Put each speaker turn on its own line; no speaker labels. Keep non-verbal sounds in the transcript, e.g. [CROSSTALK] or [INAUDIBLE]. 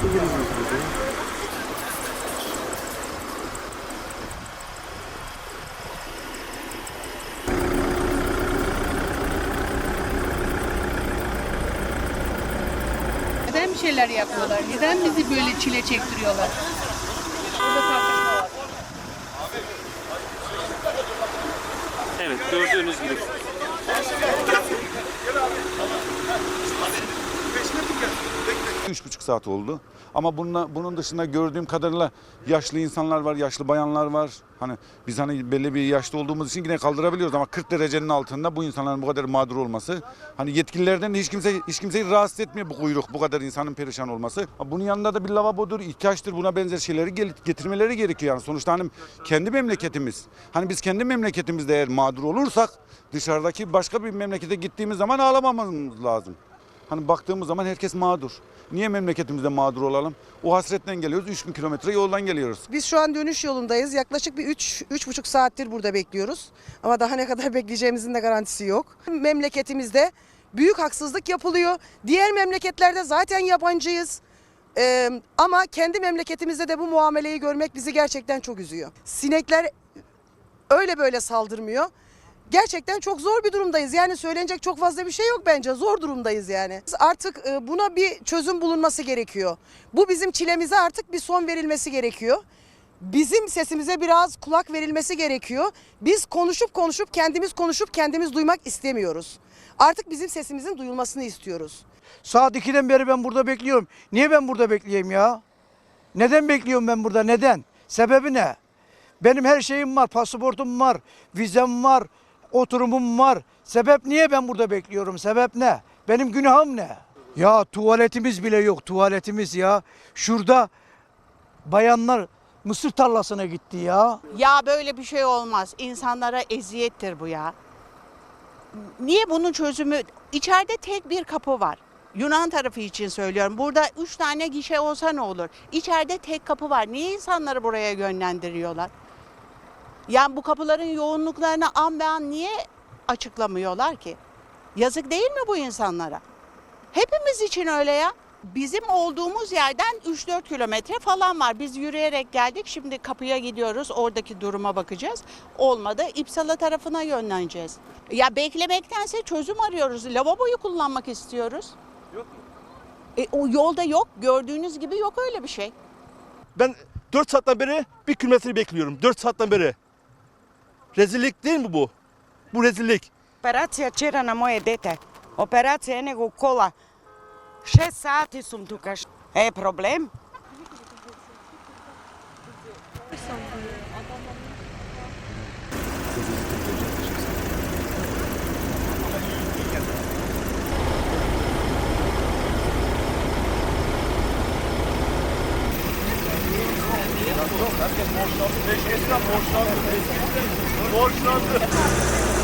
bakabiliriz burada. Neden bir şeyler yapıyorlar? Neden bizi böyle çile çektiriyorlar?
Evet, gördüğünüz gibi.
Peşine dikkat. 2-3,5 saat oldu. Ama bununla, bunun dışında gördüğüm kadarıyla yaşlı insanlar var, yaşlı bayanlar var. Hani biz hani belli bir yaşta olduğumuz için yine kaldırabiliyoruz ama 40 derecenin altında bu insanların bu kadar mağdur olması. Hani yetkililerden hiç kimse hiç kimseyi rahatsız etmiyor bu kuyruk, bu kadar insanın perişan olması. Bunun yanında da bir lavabodur, ihtiyaçtır buna benzer şeyleri getirmeleri gerekiyor. Yani sonuçta hani kendi memleketimiz. Hani biz kendi memleketimizde eğer mağdur olursak dışarıdaki başka bir memlekete gittiğimiz zaman ağlamamamız lazım. Hani baktığımız zaman herkes mağdur. Niye memleketimizde mağdur olalım? O hasretten geliyoruz. 3000 kilometre yoldan geliyoruz.
Biz şu an dönüş yolundayız. Yaklaşık bir 3 üç, buçuk saattir burada bekliyoruz. Ama daha ne kadar [LAUGHS] bekleyeceğimizin de garantisi yok. Memleketimizde büyük haksızlık yapılıyor. Diğer memleketlerde zaten yabancıyız. Ee, ama kendi memleketimizde de bu muameleyi görmek bizi gerçekten çok üzüyor. Sinekler öyle böyle saldırmıyor. Gerçekten çok zor bir durumdayız. Yani söylenecek çok fazla bir şey yok bence. Zor durumdayız yani. Artık e, buna bir çözüm bulunması gerekiyor. Bu bizim çilemize artık bir son verilmesi gerekiyor. Bizim sesimize biraz kulak verilmesi gerekiyor. Biz konuşup konuşup kendimiz konuşup kendimiz duymak istemiyoruz. Artık bizim sesimizin duyulmasını istiyoruz.
Saat 2'den beri ben burada bekliyorum. Niye ben burada bekleyeyim ya? Neden bekliyorum ben burada? Neden? Sebebi ne? Benim her şeyim var. Pasaportum var. Vizem var. Oturumum var. Sebep niye ben burada bekliyorum? Sebep ne? Benim günahım ne? Ya tuvaletimiz bile yok. Tuvaletimiz ya. Şurada bayanlar mısır tarlasına gitti ya.
Ya böyle bir şey olmaz. İnsanlara eziyettir bu ya. Niye bunun çözümü? İçeride tek bir kapı var. Yunan tarafı için söylüyorum. Burada üç tane gişe olsa ne olur? İçeride tek kapı var. Niye insanları buraya yönlendiriyorlar? Yani bu kapıların yoğunluklarını an be an niye açıklamıyorlar ki? Yazık değil mi bu insanlara? Hepimiz için öyle ya. Bizim olduğumuz yerden 3-4 kilometre falan var. Biz yürüyerek geldik. Şimdi kapıya gidiyoruz. Oradaki duruma bakacağız. Olmadı. İpsala tarafına yönleneceğiz. Ya beklemektense çözüm arıyoruz. Lavaboyu kullanmak istiyoruz. Yok E, o yolda yok. Gördüğünüz gibi yok öyle bir şey.
Ben 4 saatten beri bir kilometre bekliyorum. 4 saatten beri. Резилик ти mi bu? Бу резилик.
Операција вчера на моје дете. Операција е него кола. Шест сати сум тука. Е проблем? Sati sam tukaj. E, problem?
Borçlandı. Borçlandı.